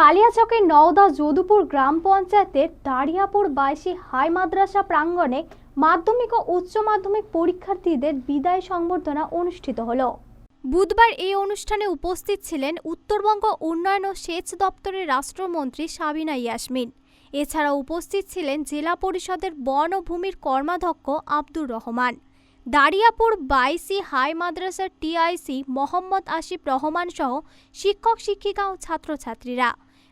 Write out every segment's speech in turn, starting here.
কালিয়াচকের নওদা যদুপুর গ্রাম পঞ্চায়েতের দাঁড়িয়াপুর বাইশি হাই মাদ্রাসা প্রাঙ্গণে মাধ্যমিক ও উচ্চ মাধ্যমিক পরীক্ষার্থীদের বিদায় সংবর্ধনা অনুষ্ঠিত হলো। বুধবার এই অনুষ্ঠানে উপস্থিত ছিলেন উত্তরবঙ্গ উন্নয়ন ও সেচ দপ্তরের রাষ্ট্রমন্ত্রী সাবিনা ইয়াসমিন। এছাড়া উপস্থিত ছিলেন জেলা পরিষদের বন ও ভূমির কর্মাধ্যক্ষ আব্দুর রহমান। দাঁড়িয়াপুর বাইসি হাই মাদ্রাসার টিআইসি মোহাম্মদ আসিফ রহমান সহ শিক্ষক, শিক্ষিকা ও ছাত্রছাত্রীরা।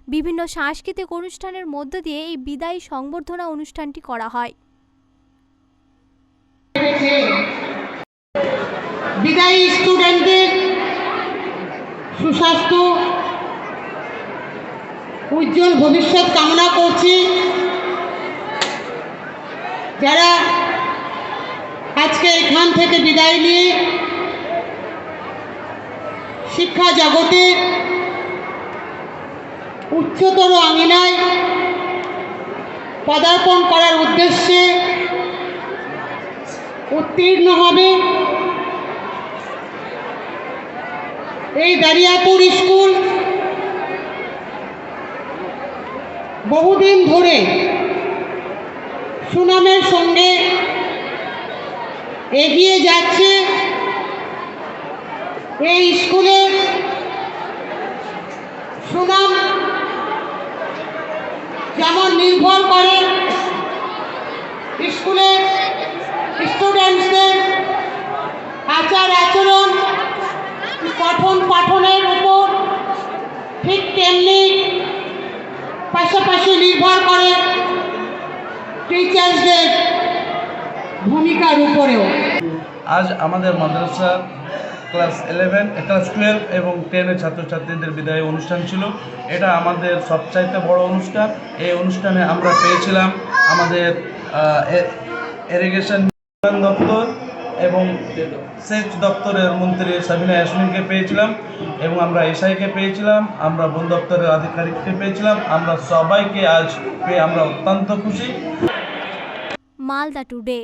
বিভিন্ন সাংস্কৃতিক অনুষ্ঠানের মধ্য দিয়ে এই বিদায়ী সংবর্ধনা অনুষ্ঠানটি করা হয়। বিদায়ী স্টুডেন্টদের সুস্বাস্থ্য, উজ্জ্বল ভবিষ্যৎ কামনা করছি। যারা আজকে এখান থেকে বিদায় নিয়ে শিক্ষা জগতে উচ্চতর আঙিনায় পদার্পণ করার উদ্দেশ্যে উত্তীর্ণ হবে এই দারিয়াপুর স্কুল। বহুদিন ধরে সুনামের সঙ্গে এগিয়ে যাচ্ছে এই স্কুলের সুনাম যেমন নির্ভর করে স্কুলের স্টুডেন্টসদের আচার আচরণ, পঠন পাঠনের উপর ঠিক তেমনি পাশাপাশি নির্ভর করে টিচার্সদের ভূমিকার উপরেও। আজ আমাদের মাদ্রাসা ক্লাস ইলেভেন ক্লাস টুয়েলভ এবং টেনের ছাত্রছাত্রীদের বিদায় অনুষ্ঠান ছিল। এটা আমাদের সবচাইতে বড় অনুষ্ঠান। এই অনুষ্ঠানে আমরা পেয়েছিলাম আমাদের ইরিগেশন দপ্তর এবং সেচ দপ্তরের মন্ত্রী সাবিনা ইয়াসমিনকে পেয়েছিলাম এবং আমরা এসআইকে পেয়েছিলাম, আমরা বন দপ্তরের আধিকারিককে পেয়েছিলাম, আমরা সবাইকে আজ পেয়ে আমরা অত্যন্ত খুশি। মালদা টুডে।